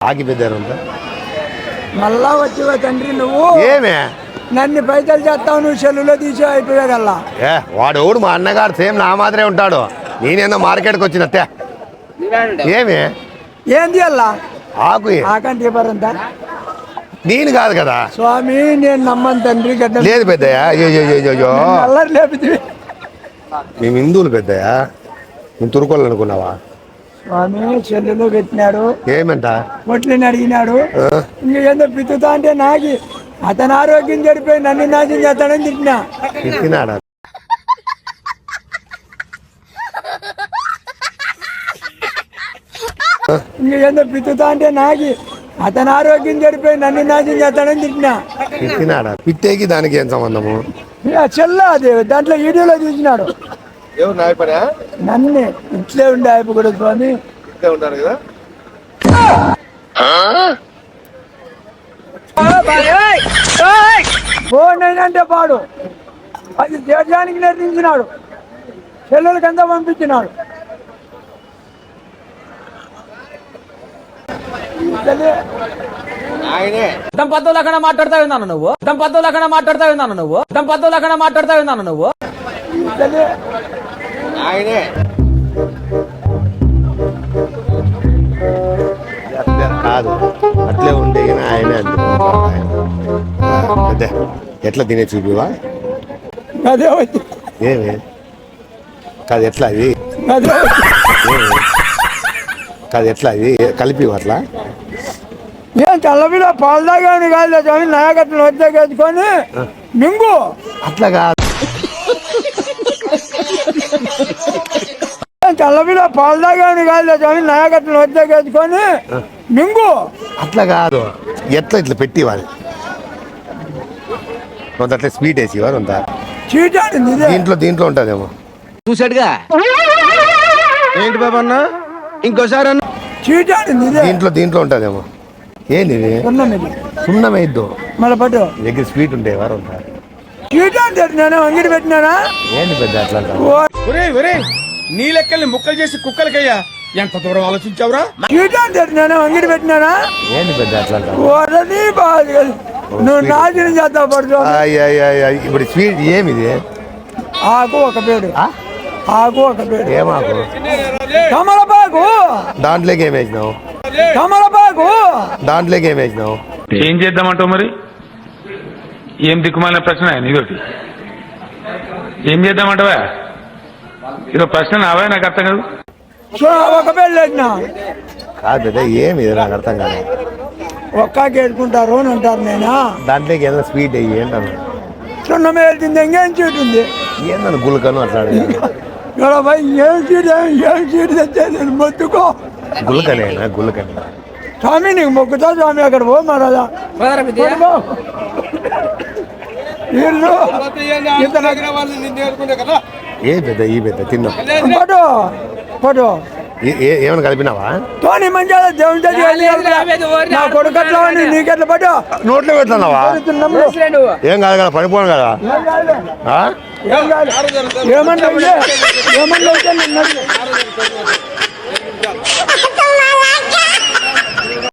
ఆగిపోయారంతా మళ్ళా వచ్చి తండ్రి నువ్వు? ఏమే? నన్ను పైసలు చేస్తావు నువ్వు సెల్లులో తీసి అయిపోయాగల్లా ఏ వాడు ఎవడు మా అన్నగారు సేమ్ నా మాదిరే ఉంటాడు. నేనేందో మార్కెట్కి వచ్చినట్టే ఏమి? ఏంది అల్లా? ఆకు ఏ? ఆకంటే ఇవ్వరంత నేను కాదు కదా. స్వామి నేను నమ్మను తండ్రి గడ్డ. లేదు పెద్దయ్యా. అయ్యో. అల్లరి లేపితే మేము హిందువులు పెద్దయ్యా. నేను తురుకోళ్ళు అనుకున్నావా స్వామి సెల్లులో పెట్టినాడు. ఏమంట? పొట్లిని అడిగినాడు. ఆ? ఇంక ఏందో పిత్తుతా అంటే నాకి అతని ఆరోగ్యం చెడిపోయి నన్ను నాశనం చేస్తాడని తిట్టినా. తిట్టినాడా? ఇంక ఏందో పిత్తుతా అంటే నాకి అతని ఆరోగ్యం చెడిపోయి నన్ను నాశనం చేస్తాడని తిట్టినా. తిట్టినాడా? పిట్టేకి దానికి ఏం సంబంధము? చెల్ల అది దాంట్లో వీడియోలో చూసినాడు. ఎవరు నాయపడా నన్ను ఇట్లే ఉండే అయిపో కూడా స్వామి. ఉంటారు కదా? ఫోన్ అంటే పాడు. అది దేశానికి నేర్పించినాడు చెల్లెలకంతా పంపించినాడు? తల్లి, దంపతులు అక్కడ మాట్లాడుతా ఉన్నాను నువ్వు? దంపతులు అక్కడ మాట్లాడుతా ఉన్నాను నువ్వు? దంపతులు అక్కడ మాట్లాడుతా ఉన్నాను నువ్వు? అట్లే కాదు. అట్లే ఉండే ఆయనే ఆయన. పెద్ద ఎట్లా తినే చూపివా? అదే వచ్చి ఏమి? కాదు ఎట్లా అది అదే వచ్చి. కాదు ఎట్లా అది కలిపి అట్లా? ఏం చల్లబిల్ల పాలు తాగాని కాదు నాయకత్వం వచ్చేసుకొని మింగు. అట్లా కాదు. ఏం చల్లబిల్ల పాలు తాగాని కాదు స్వామి నాయకత్వం వచ్చేసుకొని మింగు అట్లా కాదు. ఎట్లా ఇట్లా పెట్టివాలి కొంత అట్లా స్వీట్ వేసేవారు అంత దీంట్లో దీంట్లో ఉంటుందేమో. చూసాడుగా ఏంటి బాబు అన్న? ఇంకోసారి అన్న. దీంట్లో దీంట్లో ఉంటుందేమో. ఏంది. సున్నమైద్దు మళ్ళీ పట్టు. దగ్గర స్వీట్ ఉంటే ఎవరు ఉంటారు చీటాడి నేను అంగిడి పెట్టినానా? ఏంది పెద్ద అట్లా నీ లెక్కల్ని ముక్కలు చేసి కుక్కలకయ్యా. ఎంత దూరం ఆలోచించావురా? నేను అంగిడి పెట్టినానా ఏంది పెద్ద అట్లా అంటావు? ఓరని బాగా నువ్వు నాశనం చేస్తావు పడుతు ఆయ్, ఆయ్, ఆయ్, ఆయ్. ఇప్పుడు స్వీట్ ఏమిది? ఆకు ఒక పేడు. ఆ? ఆకు ఒక పేడు. ఏమాకు కమలపాకు దాంట్లోకి ఏం వేసినావు? కమలపాకు దాంట్లోకి ఏం వేసినావు? ఏం చేద్దామంటావు మరి? ఏం దిక్కుమాలిన ప్రశ్న నీతోటి ఏం చేద్దామంటావా? ఇదో ప్రశ్న నావా నాకు అర్థం కాదు. ఒక కాదు ఏమి ఇది నాకు అర్థం కాదు. ఒక్కాకి అని అంటారు నేను? దాంట్లోకి ఏదైనా స్వీట్ అయ్యి ఏంటన్నా సున్నమే వెళ్తుంది ఇంకేం ఉంది ఏందన్న గుల్కను అట్లా అడిగాను. ఇక్కడ పోయి ఏం చీట్ ఏం చీట్ తెచ్చేది మొత్తుకో. గుల్కనేనా గుల్కనే? స్వామి నీకు మొక్కుతా స్వామి అక్కడ పో మహారాజా. ఏ పెద్ద ఈ పెద్ద తిన్నాం. పటు పటు ఏ- ఏ- ఏమైనా కలిపినావా? తోని మంచిగా దేవుని వెళ్తా. నా కొడుకు అట్లా ఉంది? నీకెట్లా పట్టు? నోట్లో పెడుతున్నావా. ఏం కాదు కదా పడిపోను కదా. ఏమన్నా అడుగు.